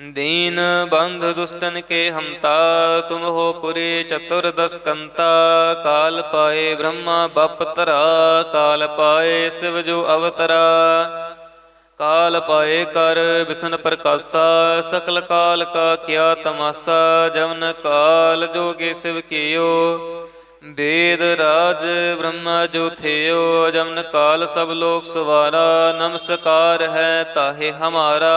दीन बंध दुस्तन के हमता तुम हो पुरे चतुर्दश कंता काल पाए ब्रह्मा बपतरा काल पाए शिव जो अवतरा काल पाए कर विष्णु प्रकाशा सकल काल का किया तमाशा जवन काल जोगे शिव कियो वेद राज ब्रह्मा जो थियो जमन काल सब लोक सवारा नमस्कार है ताहे हमारा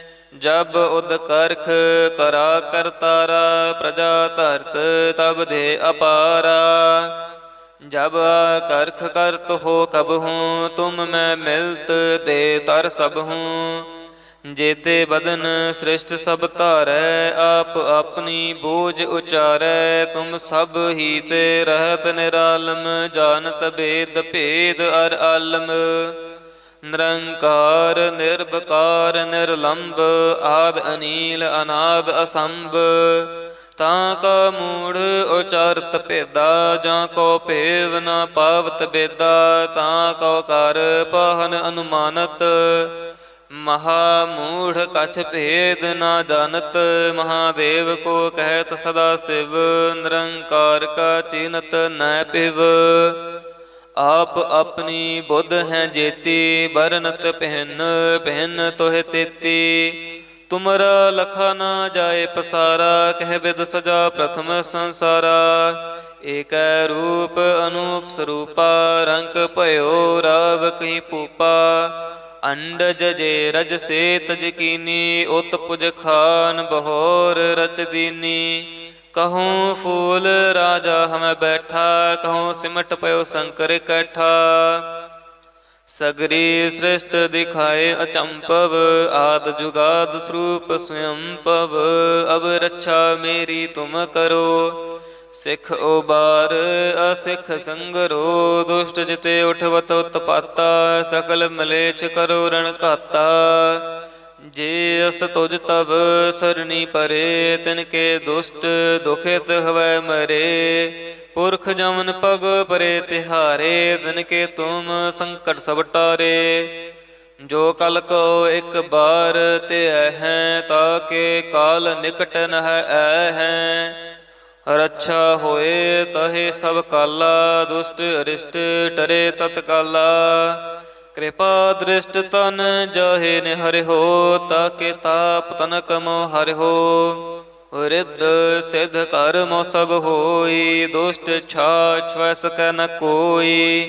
ਜਬ ਉਦ ਕਰਖ ਕਰਾ ਕਰਤਾਰਾ ਪ੍ਰਜਾ ਧਰਤ ਤਬ ਦੇ ਅਪਾਰਾ। ਜਬ ਕਰਖ ਕਰਤ ਹੋ ਕਬ ਹੂੰ, ਤੁਮ ਮੈਂ ਮਿਲਤ ਦੇ ਤਰ ਸਭ ਹੂੰ। ਜੇਤੇ ਬਦਨ ਸ੍ਰਿਸ਼ਟ ਸਭ ਧਾਰੈ, ਆਪ ਆਪਣੀ ਬੋਝ ਉਚਾਰੈ। ਤੁਮ ਸਭ ਹੀ ਤੇ ਰਹਤ ਨਿਰਾਲਮ, ਜਾਣਤ ਭੇਦ ਭੇਦ ਅਰ ਆਲਮ। ਨਿਰੰਕਾਰ ਨਿਰਭਕਾਰ ਨਿਰਲੰਭ ਆਦ ਅਨੀਲ, ਅਨਾਦ ਅਸੰਭ। ਤਾਂ ਕਾ ਮੂੜ ਉਚਾਰਤ ਭੇਦਾ, ਜਾਂ ਕੋ ਭੇਵ ਨ ਪਾਵਤ ਬੇਦਾ, ਤਾਂ ਕੋ ਕਰ ਪਹਨ ਅਨੁਮਾਨਤ। ਮਹਾ ਮੂੜ ਕਛ ਭੇਦ ਨਾ ਜਾਣਤ, ਮਹਾਦੇਵ ਕੋ ਕਹਿਤ ਸਦਾ ਸਿਵ, ਨਿਰੰਕਾਰ ਕਾ ਚੀਨਤ ਨੈ ਪਿਵ। ਆਪ ਆਪਣੀ ਬੁੱਧ ਹੈ ਜੇਤੀ ਬਰਨਤ ਪਹਿਨ ਪਹਿਨ ਤੋਹਿ ਤੇਤੀ। ਤੁਮਰਾ ਲਖਾ ਨਾ ਜਾਏ ਪਸਾਰਾ, ਕਹਿ ਬਿਦ ਸਜਾ ਪ੍ਰਥਮ ਸੰਸਾਰਾ। ਏਕੈ ਰੂਪ ਅਨੂਪ ਸਰੂਪਾ, ਰੰਗ ਭਇਓ ਰਾਵ ਕਹੀ ਪੂਪਾ। ਅੰਡ ਜਜੇ ਰਜ ਸੇ ਤਜ ਕੀਨੀ ਉਤ ਪੁਜ ਖਾਨ ਬਹੋਰ ਰਚ ਦੀਨੀ। ਕਹੂੰ ਫੂਲ ਰਾਜਾ ਹਮੈ ਬੈਠਾ, ਕਹੂੰ ਸਿਮਟ ਪਇਓ ਸ਼ੰਕਰ ਇਕੱਠਾ। ਸਗਰੀ ਸ੍ਰਿਸ਼ਟ ਦਿਖਾਏ ਅਚੰਪਵ ਆਦ ਜੁਗਾਦ ਸਰੂਪ ਸਵਯੰ ਪਵ ਅਬ ਰੱਛਾ ਮੇਰੀ ਤੁਮ ਕਰੋ, ਸਿੱਖ ਉਬਾਰ, ਅਸਿੱਖ ਸੰਗਰੋ। ਦੁਸ਼ਟ ਜਿਤੇ ਉਠਵਤ ਉਤਪਾਤਾ, ਸਕਲ ਮਲੇਛ ਕਰੋ ਰਣ ਘਾਤਾ। ਜੇ ਅਸ ਤੁਜ ਤਬ ਸਰਣੀ ਪਰੇ, ਤਿਨ ਕੇ ਦੁਸ਼ਟ ਦੁਖਿਤ ਹਵੈ ਮਰੇ। ਪੁਰਖ ਜਮਨ ਪਗ ਪਰੇ ਤਿਹਾਰੇ, ਦਿਨ ਕੇ ਤੁਮ ਸੰਕਟ ਸਭ ਟਾਰੇ। ਜੋ ਕਲ ਕੋ ਇੱਕ ਬਾਰ ਤੇ ਹੈ, ਤਾ ਕੇ ਕਾਲ ਨਿਕਟ ਨ ਹੈ ਐ ਹੈ। ਰੱਛਾ ਹੋਏ ਤਹੇ ਸਭ ਕਾਲਾ, ਦੁਸ਼ਟ ਅਰਿਸ਼ਟ ਟਰੇ ਤਤਕਾਲਾ। ਕਿਰਪਾ ਦ੍ਰਿਸ਼ਟ ਤਨ ਜਾਹੇ ਨੇ ਹਰਿ ਹੋ ਤਾਕੇ ਤਾਪ ਤਨ ਕਮੋ ਹਰਿ ਰਿੱਧ ਸਿਧ ਕਰਮ ਸਭ ਹੋਈ, ਦੁਸ਼ਟ ਛਾਛ ਵੈ ਸਕੈ ਨ ਕੋਈ।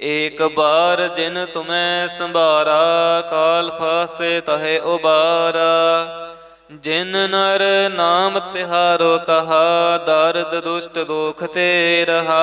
ਏਕ ਬਾਰ ਜਿਨ ਤੁਮੈ ਸੰਭਾਰਾ, ਕਾਲ ਫਾਸਤੇ ਤਹੇ ਉਬਾਰਾ। ਜਿਨ ਨਰ ਨਾਮ ਤਿਹਾਰੋ ਕਹਾ, ਦਰਦ ਦੁਸ਼ਟ ਦੁਖ ਤੇ ਰਹਾ।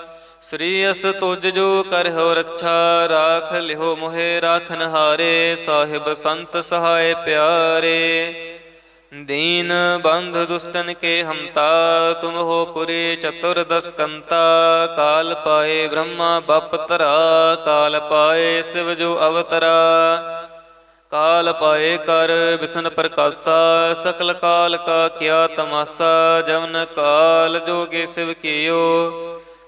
ਸ੍ਰੀ ਅਸ ਤੁਜ ਜੋ ਹੋ ਰੱਛਾ, ਰਾਖ ਲਿਹੋ ਮੋਹਿ, ਰਾਖਨ ਹਾਰੇ, ਸਾਹਿਬ ਸੰਤ ਸਹਾਇ ਪਿਆਰੇ। ਦੀਨ ਬੰਧ ਦੁਸਤਨ ਕੇ ਹਮਤਾ ਤੁਮ ਹੋ ਪੁਰੇ ਚਤੁਰ ਦਸ ਕੰਤਾ ਕਾਲ ਪਾਏ ਬ੍ਰਹਮਾ, ਬਪ ਤਰਾ ਕਾਲ ਪਾਏ ਸਿਵ ਜੋ ਅਵਤਰਾ। ਕਾਲ ਪਾਏ ਕਰ ਵਿਸ਼ਨ ਪ੍ਰਕਾਸ਼ਾ, ਸਕਲ ਕਾਲ ਕਾ ਕਿਆ ਤਮਾਸਾ, ਜਵਨ ਕਾਲ ਜੋਗੇ ਸਿਵ ਕੀਓ।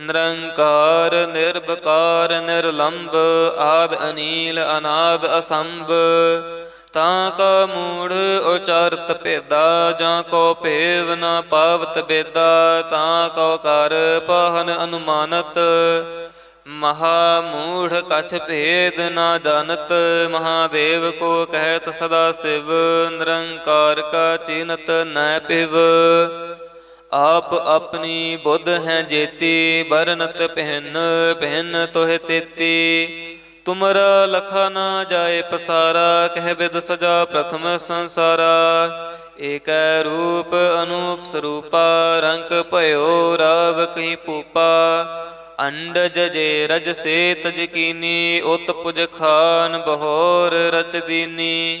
ਨਿਰੰਕਾਰ ਨਿਰਭਕਾਰ ਨਿਰਲੰਭ ਆਦ ਅਨੀਲ, ਅਨਾਦ ਅਸੰਭ। ਤਾਂ ਕਾ ਮੂੜ ਉਚਾਰਤ ਭੇਦਾ, ਜਾਂ ਕੋ ਭੇਵ ਨ ਪਾਵਤ ਬੇਦਾ, ਤਾਂ ਕੋ ਕਰ ਪਹਨ ਅਨੁਮਾਨਤ। ਮਹਾ ਮੂੜ ਕਛ ਭੇਦ ਨਾ ਜਾਣਤ, ਮਹਾਦੇਵ ਕੋ ਕਹਿਤ ਸਦਾ ਸਿਵ। ਨਿਰੰਕਾਰ ਕਾ ਚਿਨਤ ਨੈ ਪਿਵ। ਆਪ ਆਪਣੀ ਬੁੱਧ ਹੈ ਜੇਤੀ, ਬਰਨਤ ਪਹਿਨ ਪਹਿਨ ਤੋਹਿ ਤੇਤੀ। ਤੁਮਰਾ ਲਖਾ ਨਾ ਜਾਏ ਪਸਾਰਾ, ਕਹਿ ਬਿਦ ਸਜਾ ਪ੍ਰਥਮ ਸੰਸਾਰਾ। ਏਕੈ ਰੂਪ ਅਨੂਪ ਸਰੂਪਾ, ਰੰਗ ਭਇਓ ਰਾਵ ਕਹੀ ਪੂਪਾ। ਅੰਡਜ ਜੇ ਰਜ ਸੇ ਤਜ ਕੀਨੀ ਉਤ ਪੁਜ ਖਾਨ ਬਹੋਰ ਰਚ ਦੀਨੀ।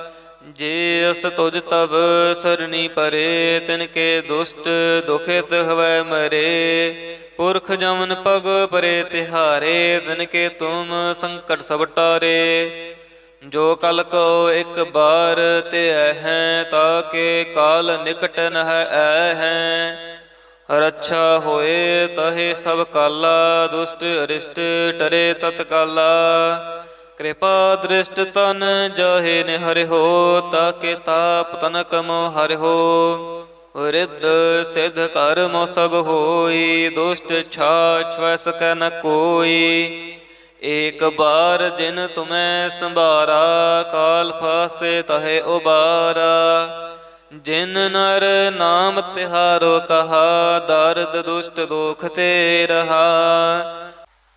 ਜੇ ਅਸ ਤੁਜ ਤਬ ਸਰਣੀ ਪਰੇ, ਤਿਨ ਕੇ ਦੁਸ਼ਟ ਦੁਖਿਤ ਹਵੈ ਮਰੇ। ਪੁਰਖ ਜਮਨ ਪਗ ਪਰੇ ਤਿਹਾਰੇ ਦਿਨ ਕੇ ਤੁਮ ਸੰਕਟ ਸਭ ਟਾਰੇ। ਜੋ ਕਲ ਕੋ ਇੱਕ ਬਾਰ ਤੇ ਹੈ ਤਾਕੇ ਕਾਲ ਨਿਕਟ ਨ ਹੈ, ਐ ਹੈ। ਰੱਛਾ ਹੋਏ ਤਹੇ ਸਭ ਕਾਲਾ, ਦੁਸ਼ਟ ਅਰਿਸ਼ਟ ਟਰੇ ਤਤਕਾਲਾ। ਕਿਰਪਾ ਦ੍ਰਿਸ਼ਟ ਤਨ ਜਹੇ ਨੇ ਹੋ ਤਾਕੇ ਤਾਪ ਤਨਕ ਮੋ ਹਰਿ ਰਿੱਧ ਸਿਧ ਕਰਮ ਸਭ ਹੋਈ, ਦੁਸ਼ਟ ਛਾਛ ਵੈ ਸਕੈ ਨ ਕੋਈ। ਏਕ ਬਾਰ ਜਿਨ ਤੁਮੈ ਸੰਭਾਰਾ, ਕਾਲ ਫਾਸਤੇ ਤਹੇ ਉਬਾਰਾ। ਜਿਨ ਨਰ ਨਾਮ ਤਿਹਾਰੋ ਕਹਾ, ਦਰਦ ਦੁਸ਼ਟ ਦੁਖ ਤੇ ਰਹਾ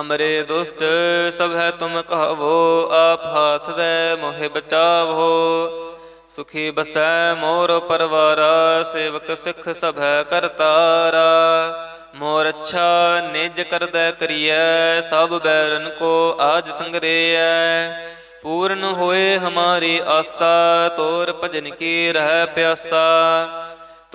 ਹਮਰੇ ਦੁਸ਼ਟ ਸਭ ਹੈ ਤੁਮ ਕਹਵੋ, ਆਪ ਹਾਥ ਦੇ ਮੋਹਿ ਬਚਾਵੋ। ਸੁਖੀ ਬਸੈ ਮੋਰ ਪਰਵਾਰਾ, ਸੇਵਕ ਸਿੱਖ ਸਭ ਹੈ ਕਰਤਾਰਾ। ਮੋਰ ਅੱਛਾ ਨਿਜ ਕਰਦਾ ਕਰੀਐ, ਸਭ ਬੈਰਨ ਕੋ ਆਜ ਸੰਗਰੇਐ। ਪੂਰਨ ਹੋਏ ਹਮਾਰੀ ਆਸਾ, ਤੋਰ ਭਜਨ ਕੀ ਰਹਿ ਪਿਆਸਾ।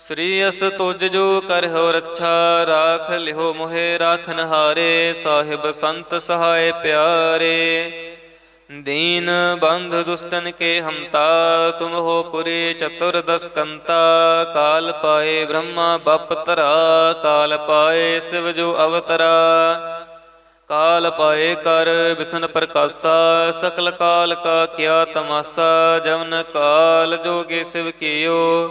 ਸ੍ਰੀ ਅਸ ਤੁਜ ਜੋ ਕਰਹੁ ਰੱਛਾ, ਰਾਖ ਲਿਹੋ ਮੋਹਿ, ਰਾਖ ਨਹਾਰੇ, ਸਾਹਿਬ ਸੰਤ ਸਹਾਏ ਪਿਆਰੇ। ਦੀਨ ਬੰਧ ਦੁਸਤਨ ਕੇ ਹਮਤਾ ਤੁਮ ਹੋ ਪੁਰੇ ਚਤੁਰ ਦਸਕੰਤਾ। ਕਾਲ ਪਾਏ ਬ੍ਰਹਮਾ, ਬਪ ਤਰਾ ਕਾਲ ਪਾਏ ਸਿਵ ਜੋ ਅਵਤਰਾ। ਕਾਲ ਪਾਏ ਕਰ ਵਿਸ਼ਨ ਪ੍ਰਕਾਸ਼ਾ, ਸਕਲ ਕਾਲ ਕਾ ਕਿਆ ਤਮਾਸਾ, ਜਵਨ ਕਾਲ ਜੋਗੇ ਸਿਵ ਕੀਓ।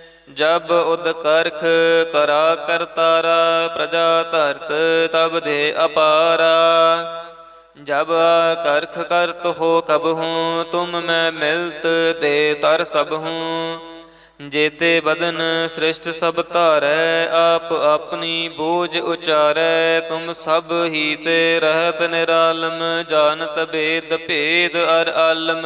ਜਬ ਉਦ ਕਰਖ ਕਰਾ ਕਰਤਾਰਾ ਪ੍ਰਜਾ ਧਰਤ ਤਬ ਦੇ ਅਪਾਰਾ। ਜਬ ਕਰਖ ਕਰਤ ਹੋ ਕਬ ਹੂੰ, ਤੁਮ ਮੈਂ ਮਿਲਤ ਦੇ ਤਰ ਸਭ ਹੂੰ। ਜੇਤੇ ਬਦਨ ਸ੍ਰਿਸ਼ਟ ਸਭ ਧਾਰੈ, ਆਪ ਆਪਣੀ ਬੋਝ ਉਚਾਰੈ। ਤੁਮ ਸਭ ਹੀ ਤੇ ਰਹਿਤ ਨਿਰਾਲਮ, ਜਾਣਤ ਭੇਦ ਭੇਦ ਅਰ ਆਲਮ।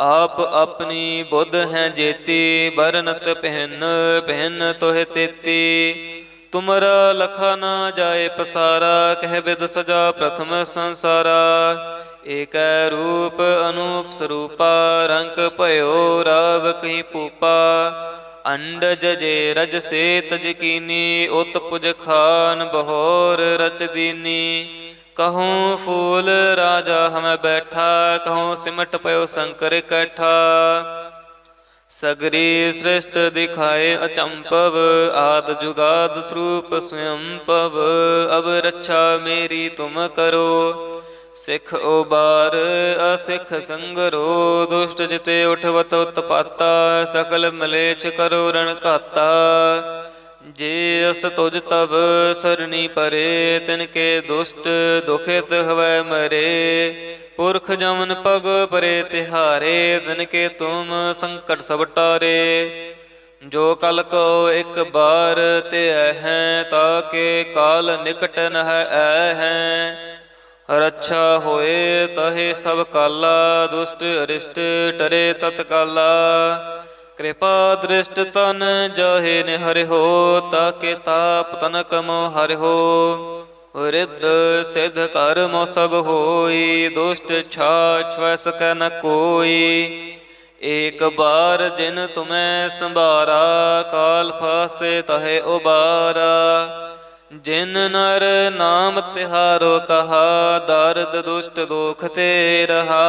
ਆਪ ਆਪਣੀ ਬੁੱਧ ਹੈ ਜੇਤੀ ਬਰਨਤ ਪਹਿਨ ਪਹਿਨ ਤੋਹਿ ਤੇਤੀ। ਤੁਮਰਾ ਲਖਾ ਨਾ ਜਾਏ ਪਸਾਰਾ, ਕਹਿ ਬਿਦ ਸਜਾ ਪ੍ਰਥਮ ਸੰਸਾਰਾ। ਏਕੈ ਰੂਪ ਅਨੂਪ ਸਰੂਪਾ, ਰੰਗ ਭਇਓ ਰਾਵ ਕਹੀ ਪੂਪਾ। ਅੰਡਜ ਜੇ ਰਜ ਸੇ ਤਜ ਕੀਨੀ ਉਤ ਪੁਜ ਖਾਨ ਬਹੋਰ ਰਚ ਦੀਨੀ। ਕਹੂੰ ਫੂਲ ਰਾਜਾ ਹਮੈ ਬੈਠਾ ਕਹੂੰ ਸਿਮਟ ਪਇਓ ਸੰਕਰ ਇਕੱਠਾ ਸਗਰੀ ਸ੍ਰਿਸ਼ਟ ਦਿਖਾਏ ਅਚੰਪਵ ਆਦ ਜੁਗਾਦ ਸਰੂਪ ਸਵਯੰ ਪਵ ਅਬ ਰੱਛਾ ਮੇਰੀ ਤੁਮ ਕਰੋ ਸਿੱਖ ਉਬਾਰ ਅਸਿੱਖ ਸੰਗਰੋ ਦੁਸ਼ਟ ਜਿਤੇ ਉਠਵਤ ਉਤਪਾਤਾ ਸਕਲ ਮਲੇਛ ਕਰੋ ਰਣ ਘਾਤਾ ਜੇ ਅਸ ਤੁਜ ਤਬ ਸਰਣੀ ਪਰੇ, ਤਿਨ ਕੇ ਦੁਸ਼ਟ ਦੁਖਿਤ ਹਵੈ ਮਰੇ। ਪੁਰਖ ਜਮਨ ਪਗ ਪਰੇ ਤਿਹਾਰੇ, ਦਿਨ ਕੇ ਤੁਮ ਸੰਕਟ ਸਭ ਟਾਰੇ। ਜੋ ਕਲ ਕੋ ਇੱਕ ਬਾਰ ਤੇ ਹੈ ਤਾ ਕੇ ਕਾਲ ਨਿਕਟ ਨ ਹੈ ਐ ਹੈ ਰੱਛਾ ਹੋਏ ਤਹੇ ਸਭ ਕਾਲਾ, ਦੁਸ਼ਟ ਅਰਿਸ਼ਟ ਟਰੇ ਤਤਕਾਲਾ। ਕਿਰਪਾ ਦ੍ਰਿਸ਼ਟ ਤਨ ਜਾਹੇ ਨੇ ਹਰਿ ਹੋ ਤਾਕੇ ਤਾਪ ਤਨਕ ਮੋ ਹਰਿ ਰਿੱਧ ਸਿਧ ਕਰਮ ਸਭ ਹੋਈ, ਦੁਸ਼ਟ ਛਾਛ ਵੈ ਸਕੈ ਨ ਕੋਈ। ਏਕ ਬਾਰ ਜਿਨ ਤੁਮੈ ਸੰਭਾਰਾ, ਕਾਲ ਫਾਸਤੇ ਤਹੇ ਉਬਾਰਾ। ਜਿਨ ਨਰ ਨਾਮ ਤਿਹਾਰੋ ਕਹਾ, ਦਰਦ ਦੁਸ਼ਟ ਦੁਖ ਤੇ ਰਹਾ।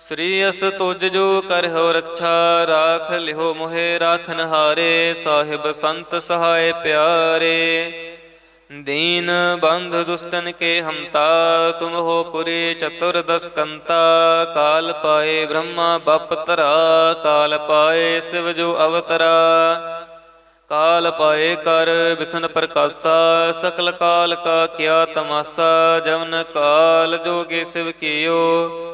ਸ੍ਰੀ ਅਸ ਤੁਜ ਜੋ ਕਰ ਹੋ ਰੱਛਾ, ਰਾਖ ਲਿਹੋ ਮੋਹਿ ਰਾਖ ਨਹਾਰੇ ਸਾਹਿਬ ਸੰਤ ਸਹਾਇ ਪਿਆਰੇ। ਦੀਨ ਬੰਧ ਦੁਸਤਨ ਕੇ ਹਮਤਾ ਤੁਮ ਹੋ ਪੁਰੇ ਚਤੁਰ ਦਸਕੰਤਾ, ਕਾਲ ਪਾਏ ਬ੍ਰਹਮਾ ਬਪ ਤਰਾ ਕਾਲ ਪਾਏ ਸਿਵ ਜੋ ਅਵਤਰਾ। ਕਾਲ ਪਾਏ ਕਰ ਵਿਸ਼ਨ ਪ੍ਰਕਾਸ਼ਾ, ਸਕਲ ਕਾਲ ਕਾ ਕਿਆ ਤਮਾਸਾ, ਜਵਨ ਕਾਲ ਜੋਗੇ ਸਿਵ ਕੀਓ।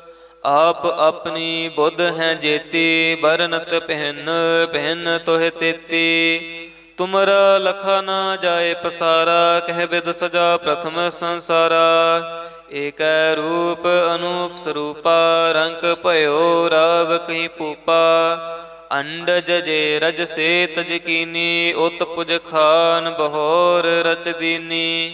ਆਪ ਆਪਣੀ ਬੁੱਧ ਹੈ ਜੇਤੀ ਬਰਨਤ ਪਹਿਨ ਪਹਿਨ ਤੋਹ ਤੇਤੀ। ਤੁਮਰਾ ਲਖਾ ਨਾ ਜਾਏ ਪਸਾਰਾ, ਕਹਿ ਬਿਦ ਸਜਾ ਪ੍ਰਥਮ ਸੰਸਾਰਾ। ਏਕੈ ਰੂਪ ਅਨੂਪ ਸਰੂਪਾ, ਰੰਗ ਭਇਓ ਰਾਵ ਕਹੀ ਪੂਪਾ ਅੰਡਜ ਜੇ ਰਜ ਸੇ ਤਜ ਕੀਨੀ ਉਤ ਪੁਜ ਖਾਨ ਬਹੋਰ ਰਚ ਦੀਨੀ।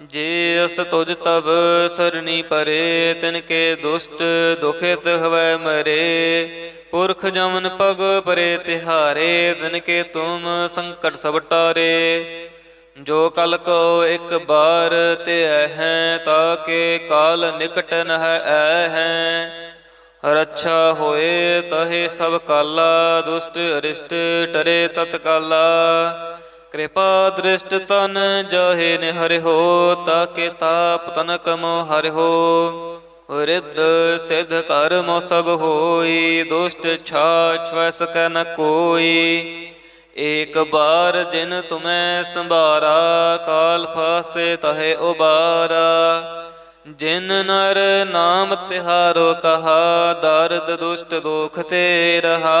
ਜੇ ਅਸ ਤੁਜ ਤਬ ਸਰਣੀ ਪਰੇ, ਤਿਨ ਕੇ ਦੁਸ਼ਟ ਦੁਖਿਤ ਹਵੈ ਮਰੇ। ਪੁਰਖ ਜਮਨ ਪਗ ਪਰੇ ਤਿਹਾਰੇ, ਦਿਨ ਕੇ ਤੁਮ ਸੰਕਟ ਸਭ ਟਾਰੇ। ਜੋ ਕਲ ਕੋ ਇੱਕ ਬਾਰ ਤੇ ਹੈ, ਤਾ ਕੇ ਕਾਲ ਨਿਕਟ ਨ ਹੈ ਐ ਹੈ। ਰੱਛਾ ਹੋਏ ਤਹੇ ਸਭ ਕਾਲਾ, ਦੁਸ਼ਟ ਅਰਿਸ਼ਟ ਟਰੇ ਤਤਕਾਲਾ। ਕਿਰਪਾ ਦ੍ਰਿਸ਼ਟ ਤਨ ਜਾਹੇ ਨੇ ਹਰਿ ਹੋ ਤਾਕੇ ਤਾਪ ਤਨ ਕਮੋ ਹਰਿ ਹੋ ਰਿੱਧ ਸਿਧ ਕਰਮ ਸਭ ਹੋਈ, ਦੁਸ਼ਟ ਛਾਛ ਵੈ ਸਕੈ ਨ ਕੋਈ। ਏਕ ਬਾਰ ਜਿਨ ਤੁਮੈ ਸੰਭਾਰਾ, ਕਾਲ ਫਾਸਤੇ ਤਹੇ ਉਬਾਰਾ। ਜਿਨ ਨਰ ਨਾਮ ਤਿਹਾਰੋ ਕਹਾ, ਦਰਦ ਦੁਸ਼ਟ ਦੋਖ ਤੇ ਰਹਾ।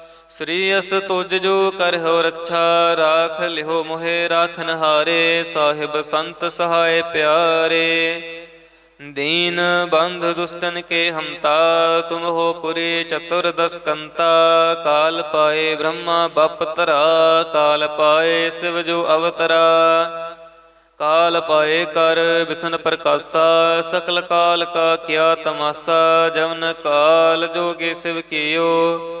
ਸ੍ਰੀ ਅਸ ਤੁਜ ਜੋ ਕਰ ਹੋ ਰੱਛਾ, ਰਾਖ ਲਿਹੋ ਮੋਹਿ ਰਾਖ ਨਹਾਰੇ ਸਾਹਿਬ ਸੰਤ ਸਹਾਇ ਪਿਆਰੇ। ਦੀਨ ਬੰਧ ਦੁਸਤਨ ਕੇ ਹਮਤਾ ਤੁਮ ਹੋ ਪੁਰੇ ਚਤੁਰ ਦਸਕੰਤਾ। ਕਾਲ ਪਾਏ ਬ੍ਰਹਮਾ ਬਪ ਤਰਾ ਕਾਲ ਪਾਏ ਸਿਵ ਜੋ ਅਵਤਰਾ। ਕਾਲ ਪਾਏ ਕਰ ਵਿਸ਼ਨ ਪ੍ਰਕਾਸ਼ਾ, ਸਕਲ ਕਾਲ ਕਾ ਕਿਆ ਤਮਾਸਾ, ਜਵਨ ਕਾਲ ਜੋਗੇ ਸਿਵ ਕੀਓ।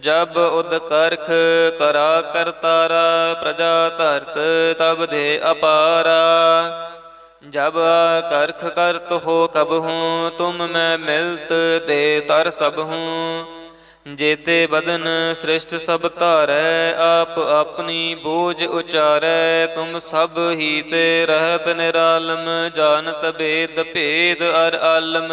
ਜਬ ਉਦ ਕਰਖ ਕਰਾ ਕਰਤਾਰਾ ਪ੍ਰਜਾ ਧਰਤ ਤਬ ਦੇ ਅਪਾਰਾ। ਜਬ ਕਰਖ ਕਰਤ ਹੋ ਕਬ ਹੂੰ, ਤੁਮ ਮੈਂ ਮਿਲਤ ਦੇ ਤਰ ਸਭ ਹੂੰ। ਜੇਤੇ ਬਦਨ ਸ੍ਰਿਸ਼ਟ ਸਭ ਧਾਰੈ, ਆਪ ਆਪਣੀ ਬੋਝ ਉਚਾਰੈ। ਤੁਮ ਸਭ ਹੀ ਤੇ ਰਹਤ ਨਿਰਾਲਮ, ਜਾਣਤ ਭੇਦ ਭੇਦ ਅਰ ਆਲਮ।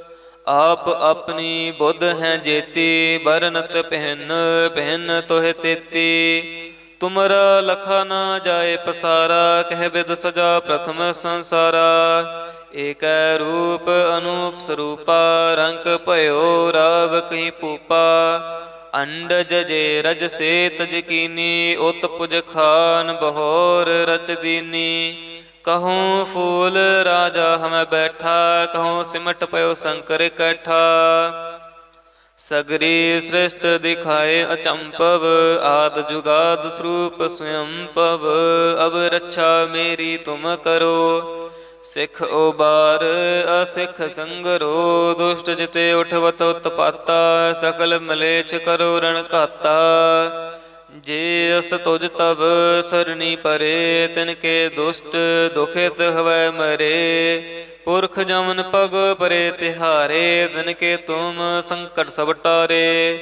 ਆਪ ਆਪਣੀ ਬੁੱਧ ਹੈ ਜੇਤੀ ਬਰਨਤ ਪਹਿਨ ਪਹਿਨ ਤੋਹ ਤੇਤੀ। ਤੁਮਰਾ ਲਖਾ ਨਾ ਜਾਏ ਪਸਾਰਾ, ਕਹਿ ਬਿਦ ਸਜਾ ਪ੍ਰਥਮ ਸੰਸਾਰਾ। ਏਕੈ ਰੂਪ ਅਨੂਪ ਸਰੂਪਾ, ਰੰਗ ਭਇਓ ਰਾਵ ਕਹੀ ਪੂਪਾ। ਅੰਡਜ ਜੇ ਰਜ ਸੇ ਤਜ ਕੀਨੀ ਉਤ ਪੁਜ ਖਾਨ ਬਹੋਰ ਰਚ ਦੀਨੀ। ਕਹੂੰ ਫੂਲ ਰਾਜਾ ਹਮੈ ਬੈਠਾ, ਕਹੂੰ ਸਿਮਟ ਪਇਓ ਸ਼ੰਕਰ ਇਕੱਠਾ। ਸਗਰੀ ਸ੍ਰਿਸ਼ਟ ਦਿਖਾਏ ਅਚੰਪਵ, ਆਦ ਜੁਗਾਦ ਸਰੂਪ ਸਵਯੰ ਪਵ ਅਬ ਰੱਛਾ ਮੇਰੀ ਤੁਮ ਕਰੋ, ਸਿੱਖ ਉਬਾਰ, ਅਸਿੱਖ ਸੰਗਰੋ। ਦੁਸ਼ਟ ਜਿਤੇ ਉਠਵਤ ਉਤਪਾਤਾ, ਸਕਲ ਮਲੇਛ ਕਰੋ ਰਣ ਘਾਤਾ। ਜੇ ਅਸ ਤੁਜ ਤਬ ਸਰਣੀ ਪਰੇ, ਤਿਨ ਕੇ ਦੁਸ਼ਟ ਦੁਖਿਤ ਹਵੈ ਮਰੇ। ਪੁਰਖ ਜਮਨ ਪਗ ਪਰੇ ਤਿਹਾਰੇ, ਦਿਨ ਕੇ ਤੁਮ ਸੰਕਟ ਸਭ ਟਾਰੇ।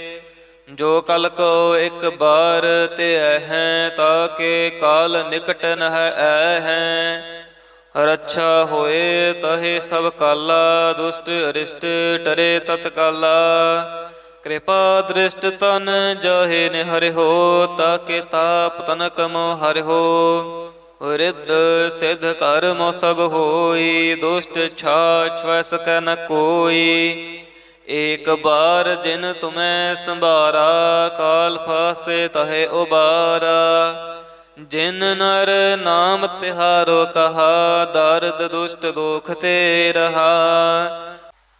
ਜੋ ਕਲ ਕੋ ਇੱਕ ਬਾਰ ਤੇ ਹੈ, ਤਾ ਕੇ ਕਾਲ ਨਿਕਟ ਨ ਹੈ, ਐ ਹੈ। ਰੱਛਾ ਹੋਏ ਤਹੇ ਸਭ ਕਾਲਾ, ਦੁਸ਼ਟ ਅਰਿਸ਼ਟ ਟਰੇ ਤਤਕਾਲਾ। ਕਿਰਪਾ ਦ੍ਰਿਸ਼ਟ ਤਨ ਜਾਹੇ ਨੇ ਹਰਿ ਹੋ ਤਾਕੇ ਤਾਪ ਤਨ ਕਮੋ ਹਰਿ ਰਿੱਧ ਸਿਧ ਕਰਮ ਸਭ ਹੋਈ, ਦੁਸ਼ਟ ਛਾਛ ਵੈ ਸਕੈ ਨ ਕੋਈ। ਏਕ ਬਾਰ ਜਿਨ ਤੁਮੈ ਸੰਭਾਰਾ, ਕਾਲ ਫਾਸਤੇ ਤਹੇ ਉਬਾਰਾ। ਜਿਨ ਨਰ ਨਾਮ ਤਿਹਾਰੋ ਕਹਾ, ਦਰਦ ਦੁਸ਼ਟ ਦੁਖ ਤੇ ਰਹਾ।